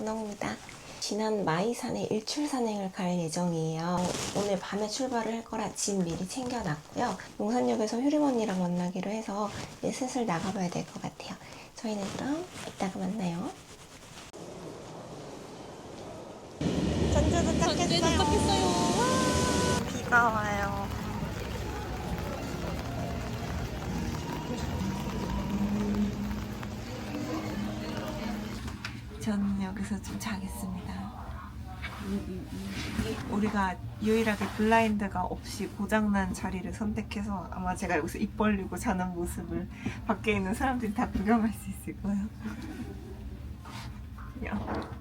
분홍입니다. 지난 마이산에 일출 산행을 갈 예정이에요. 오늘 밤에 출발을 할 거라 짐 미리 챙겨놨고요. 용산역에서 효림 언니랑 만나기로 해서 이제 슬슬 나가봐야 될 것 같아요. 저희는 그럼 이따가 만나요. 전주 도착했어요. 비가 와요. 저는 여기서 좀 자겠습니다. 우리가 유일하게 블라인드가 없이 고장난 자리를 선택해서 아마 제가 여기서 입 벌리고 자는 모습을 밖에 있는 사람들이 다 구경할 수 있을 거예요. 야.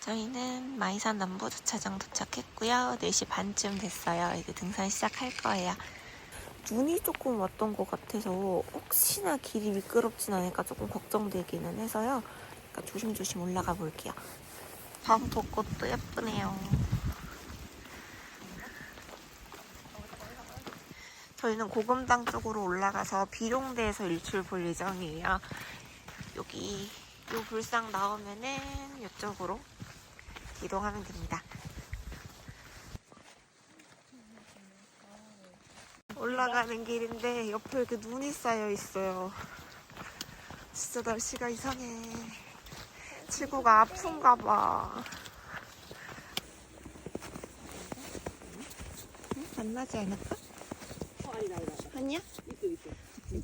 저희는 마이산 남부 주차장 도착했고요. 4시 반쯤 됐어요. 이제 등산 시작할 거예요. 눈이 조금 왔던 것 같아서 혹시나 길이 미끄럽진 않을까 조금 걱정되기는 해서요. 그러니까 조심조심 올라가 볼게요. 밤 벚꽃도 예쁘네요. 저희는 고금당 쪽으로 올라가서 비룡대에서 일출 볼 예정이에요. 여기 요 불상 나오면은 이쪽으로 이동하면 됩니다. 올라가는 길인데 옆에 이렇게 눈이 쌓여 있어요. 진짜 날씨가 이상해. 지구가 아픈가 봐. 응? 만나지 않을까? 아니야? 있죠. 네요,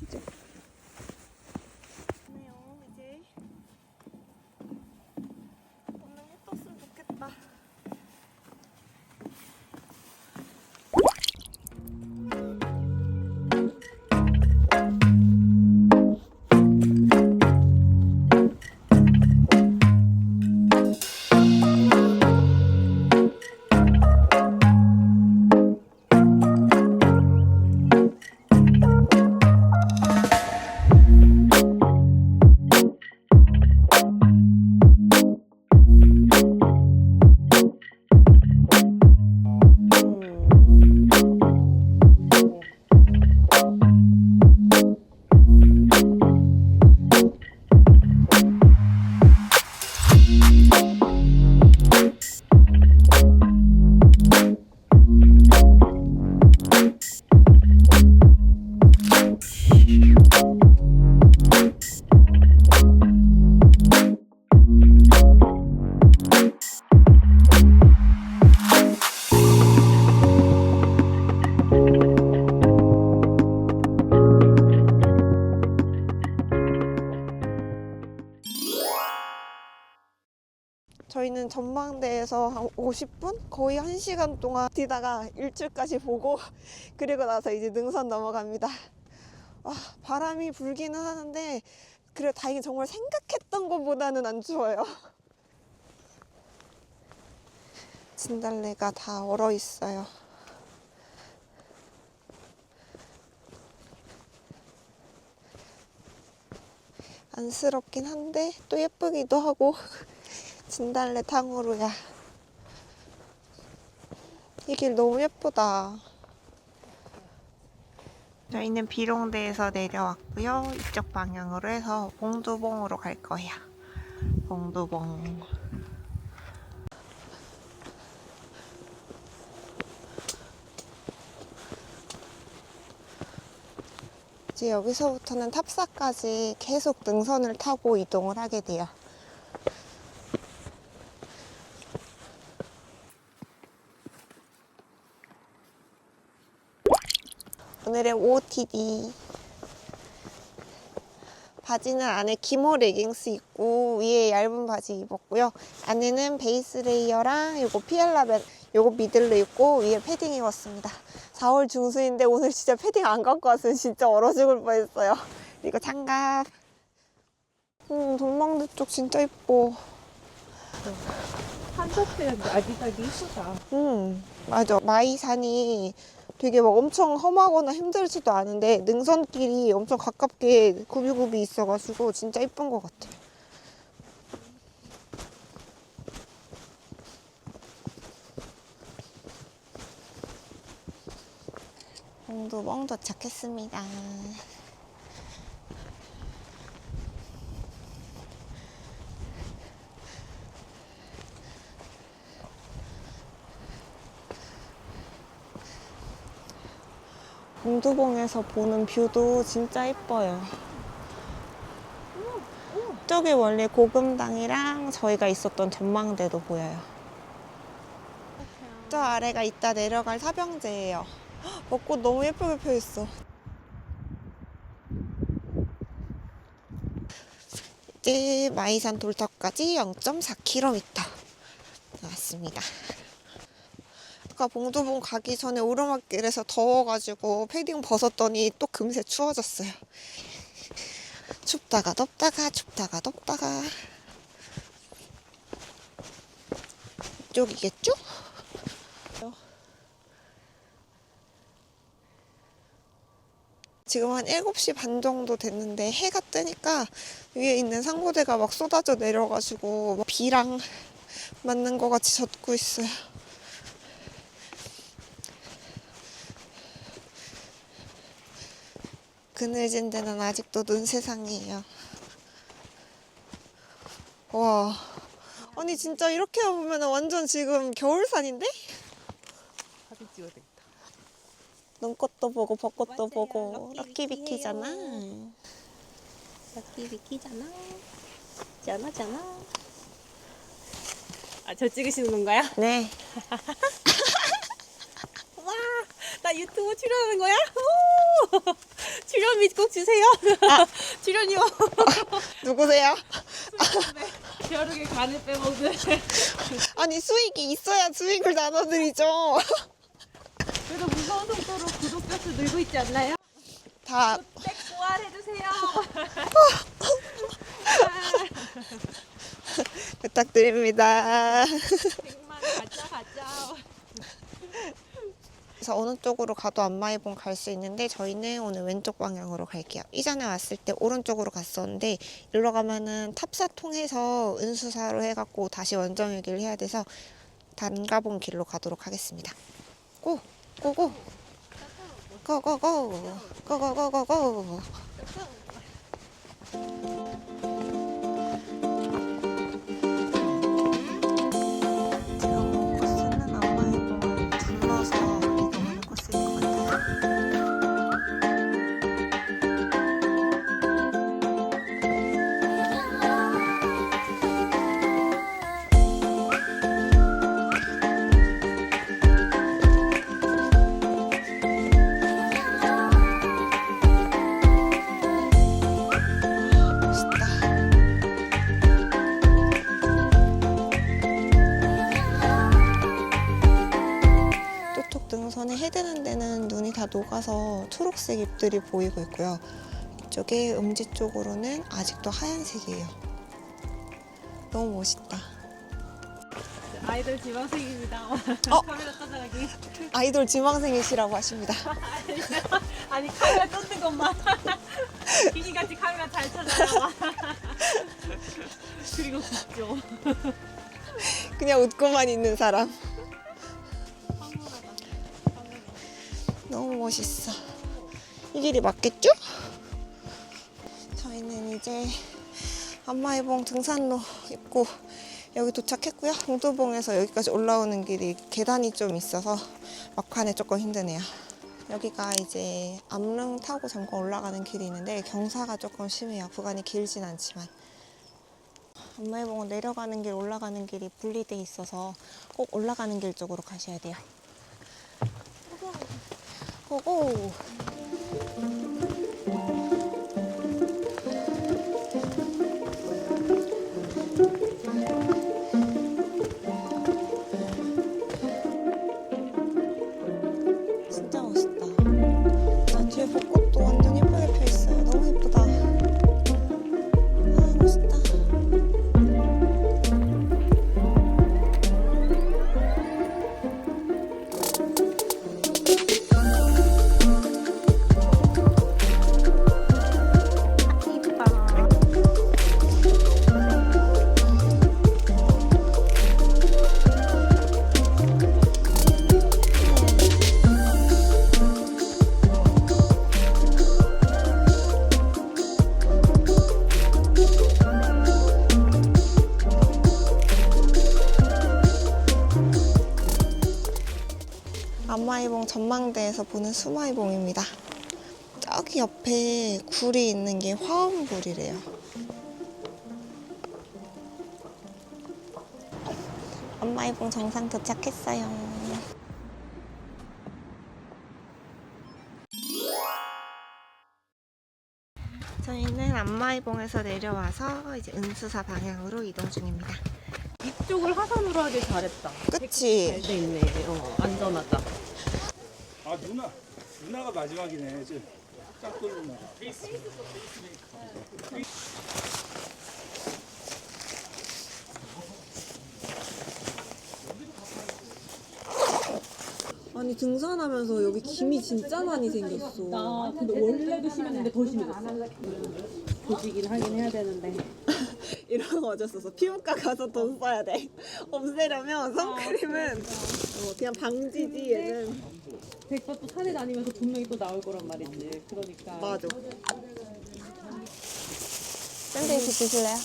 저희는 전망대에서 한 50분? 거의 1시간 동안 뛰다가 일출까지 보고 그리고 나서 이제 능선 넘어갑니다. 아, 바람이 불기는 하는데 그래 다행히 정말 생각했던 것보다는 안 추워요. 진달래가 다 얼어 있어요. 안쓰럽긴 한데 또 예쁘기도 하고 진달래 탕후루야. 이 길 너무 예쁘다. 저희는 비룡대에서 내려왔고요. 이쪽 방향으로 해서 봉두봉으로 갈 거야. 봉두봉. 이제 여기서부터는 탑사까지 계속 능선을 타고 이동을 하게 돼요. 오늘의 OOTD 바지는 안에 기모 레깅스 입고 위에 얇은 바지 입었고요. 안에는 베이스 레이어랑 요거 피엘라벤 요거 미들로 입고 위에 패딩 입었습니다. 4월 중순인데 오늘 진짜 패딩 안 갖고 왔으면 진짜 얼어 죽을 뻔했어요. 이거 장갑. 음 동망대 쪽 진짜 이뻐. 한적해야지 아기자기 이쁘다. 음, 맞아. 마이산이 되게 막 엄청 험하거나 힘들지도 않은데 능선길이 엄청 가깝게 굽이굽이 있어가지고 진짜 이쁜 것 같아. 홍두봉 도착했습니다. 동두봉에서 보는 뷰도 진짜 예뻐요. 저기 원래 고금당이랑 저희가 있었던 전망대도 보여요. 저 아래가 이따 내려갈 사병제예요. 헉, 벚꽃 너무 예쁘게 펴 있어. 이제 마이산 돌탑까지 0.4km 나왔습니다. 아까 봉두봉 가기 전에 오르막길에서 더워가지고 패딩 벗었더니 또 금세 추워졌어요. 춥다가 덥다가 춥다가 덥다가 이쪽이겠죠? 지금 한 7시 반 정도 됐는데 해가 뜨니까 위에 있는 상고대가 막 쏟아져 내려가지고 막 비랑 맞는 것 같이 젖고 있어요. 그늘진 데는 아직도 눈 세상이에요. 와. 아니 진짜 이렇게 보면 완전 지금 겨울산인데? 사진 찍어야 되겠다. 눈꽃도 보고 벚꽃도 맞아요. 보고 럭키 럭키비키잖아. 럭키 비키잖아. 잖아 잖아. 아, 저 찍으시는 건가요? 네. 와, 나 유튜브 출연하는 거야? 오! 출연 꼭 주세요. 출연이요. 누구세요? 벼룩의 간을 빼먹는. 아니 수익이 있어야 수익을 나눠드리죠. 그래도 무서운 속도로 구독자 수 늘고 있지 않나요? 다백 부활해주세요. 부탁드립니다. 100만 가자 가자. 그래서 어느 쪽으로 가도 안마의봉 갈 수 있는데 저희는 오늘 왼쪽 방향으로 갈게요. 이전에 왔을 때 오른쪽으로 갔었는데 일로 가면은 탑사 통해서 은수사로 해갖고 다시 원정일기를 해야 돼서 단 가본 길로 가도록 하겠습니다. 고! 고고! 고고고! 고고고고고! 해드는 데는 눈이 다 녹아서 초록색 잎들이 보이고 있고요. 이쪽에 음지 쪽으로는 아직도 하얀색이에요. 너무 멋있다. 아이돌 지망생입니다. 어? 카메라 따라가기. 아이돌 지망생이시라고 하십니다. 아니 카메라 쫓는 것만. 기니같이 카메라 잘 찾아요. 그리고 굽죠. 그냥 웃고만 있는 사람. 너무 멋있어. 이 길이 맞겠죠? 저희는 이제 안마의봉 등산로 입고 여기 도착했고요. 동두봉에서 여기까지 올라오는 길이 계단이 좀 있어서 막판에 조금 힘드네요. 여기가 이제 암릉 타고 잠깐 올라가는 길이 있는데 경사가 조금 심해요. 구간이 길진 않지만. 안마의봉은 내려가는 길, 올라가는 길이 분리돼 있어서 꼭 올라가는 길 쪽으로 가셔야 돼요. 고고. 안마이봉 전망대에서 보는 수마이봉입니다. 저기 옆에 굴이 있는 게 화엄굴이래요. 안마이봉 정상 도착했어요. 저희는 안마이봉에서 내려와서 이제 은수사 방향으로 이동 중입니다. 이쪽을 하산으로 하길 잘했다. 그치? 돼 있네. 어, 안전하다. 아 누나 누나가 마지막이네 이제 짝돌 누나 아니 등산하면서 여기 김이 진짜 많이 생겼어. 나 근데 원래도 심했는데 더 심해졌어. 보지긴 하긴 해야 되는데. 이런 거 어쩔 수 없어. 피부과 가서 돈 써야 돼. 없애려면 선크림은 어, 그냥 방지지 얘는. 백바 또 산에 다니면서 분명히 또 나올 거란 말이지. 그러니까. 맞아. 샌드위치 드실래요?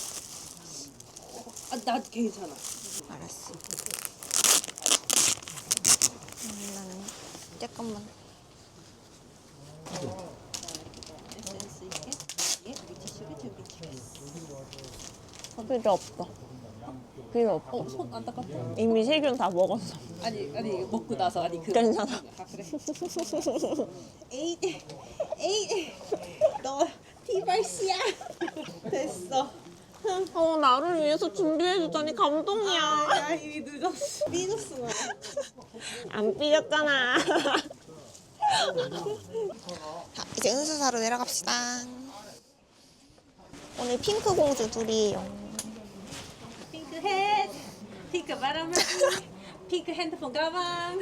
아, 나 괜찮아. 알았어. 음, 나는 잠깐만. 필요 없어. 필요 없어. 어, 손 안 닦았어? 이미 세균 다 먹었어. 아니, 아니, 먹고 나서, 아니, 그. 괜찮아. 아, 그래? 에이, 에이, 너 티발씨야. 됐어. 어, 나를 위해서 준비해주다니 감동이야. 야, 이미 늦었어. 삐졌어, 나. 안 삐졌잖아. 자, 이제 은수사로 내려갑시다. 오늘 핑크 공주 둘이에요. 핑크햇, 핑크 바람막이, 핑크 핸드폰 가방.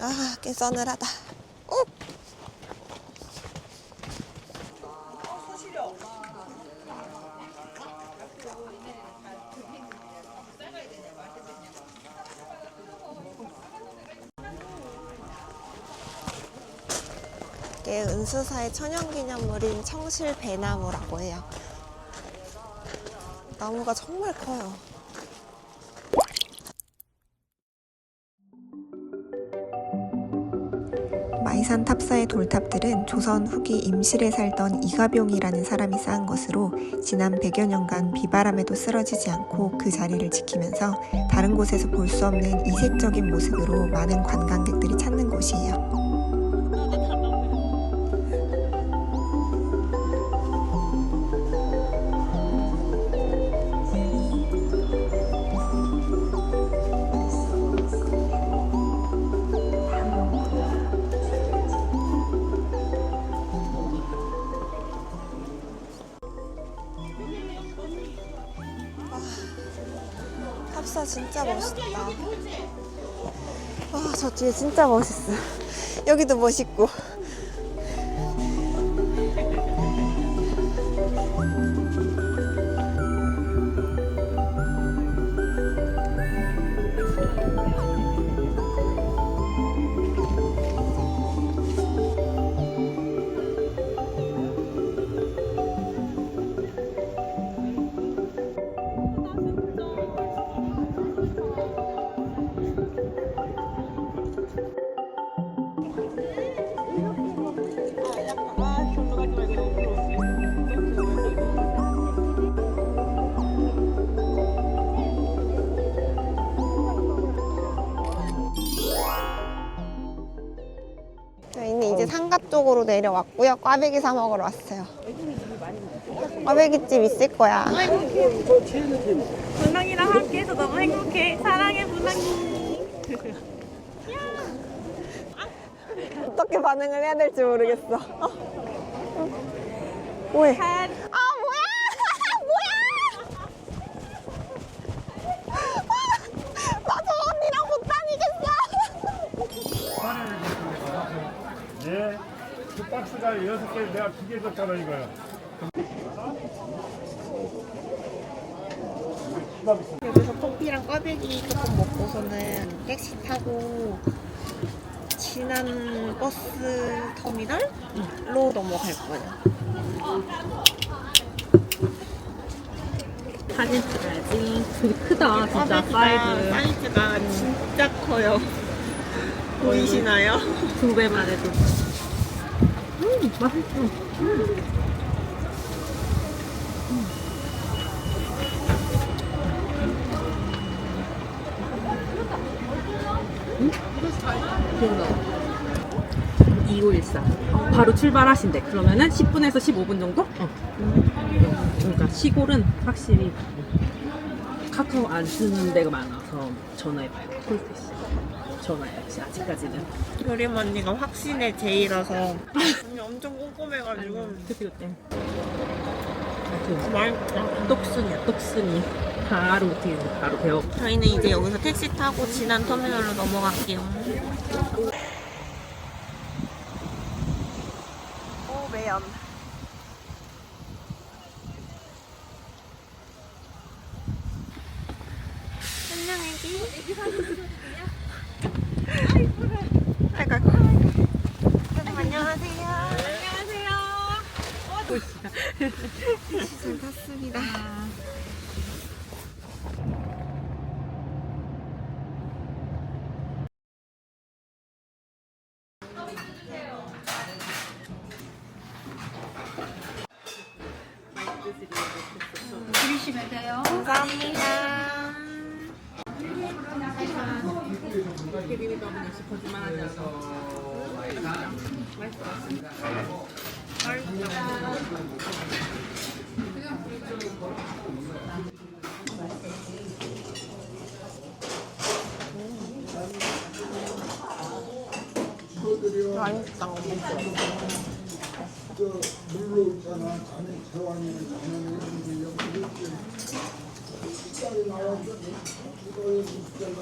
아, 꽤 서늘하다. 어? 이게 은수사의 천연기념물인 청실 배나무라고 해요. 나무가 정말 커요. 마이산 탑사의 돌탑들은 조선 후기 임실에 살던 이가병이라는 사람이 쌓은 것으로 지난 100여 년간 비바람에도 쓰러지지 않고 그 자리를 지키면서 다른 곳에서 볼 수 없는 이색적인 모습으로 많은 관광객들이 찾는 곳이에요. 진짜 멋있다. 와, 저 뒤에 진짜 멋있어. 여기도 멋있고. 쪽으로 내려왔고요. 꽈배기 사 먹으러 왔어요. 꽈배기집 있을 거야. 분홍이랑 함께해서 너무 행복해. 사랑해, 분홍이. 어떻게 반응을 해야 될지 모르겠어. 어? 여섯 개 내가 두개 줬잖아 이거요 여기서 커피랑 꽈배기 조금 먹고서는 택시 타고 지난 버스 터미널로 넘어갈 거예요. 사진 찍어야지. 되게 크다, 진짜 꽈배기가 사이즈가 진짜 커요. 보이시나요? 두 배만 해도. 음, 맛있어. 음? 2514. 바로 출발하신대. 그러면은 10분에서 15분 정도? 어. 그러니까 시골은 확실히 카카오 안 쓰는 데가 많아서 전화해봐요. 콜테 시. 전화해. 아직까지는. 그림 언니가 확신의 제이라서 언니 엄청 꼼꼼해가지고 그때 그때. 맛있다. 똑순이야, 똑순이. 바로 어떻게 바로 배워. 저희는 이제 여기서 택시 타고 지난 터미널로 넘어갈게요. 오 매연. 안녕 애기. 아이고 아이고. 선생님 안녕하세요. 안녕하세요. 잘 탔습니다. 감사합니다. 맛있다. 물로 있잖아. 자네 세환이는 자네는 이제 여기 이렇게 숫자리 나와서 이거에 숫자가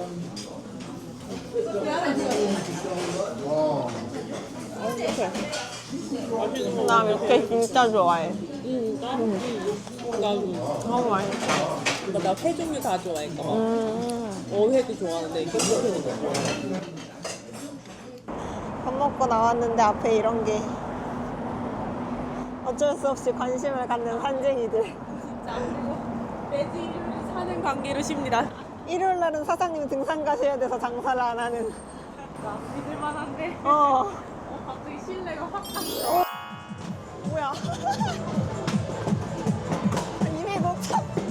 나 이렇게 진짜 좋아해. 나도. 너무 맛있어. 나회 종류 다 좋아했거 음. 어회도 좋아하는데 이게 회도 좋아. 밥 먹고 나왔는데 앞에 이런 게 어쩔 수 없이 관심을 갖는 산쟁이들. 매질 사는 관계로 쉽니다. 일요일 날은 사장님이 등산 가셔야 돼서 장사를 안 하는. 믿을만한데. 어. 어, 갑자기 신뢰가 확 갔어. 뭐야. 이미 놓쳤.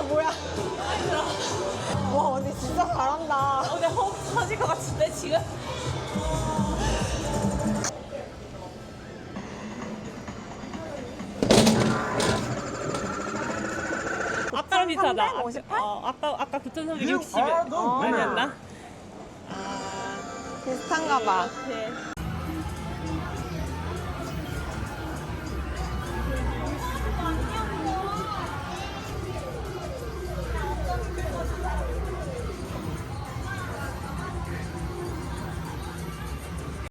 이게 뭐야. 와, 언니 진짜 잘한다. 내 허벅 터질 것 같은데 지금? 비슷하다. 358? 어, 아까 아까 9,360. 아, 너 아니었나? 비슷한가 봐. 네.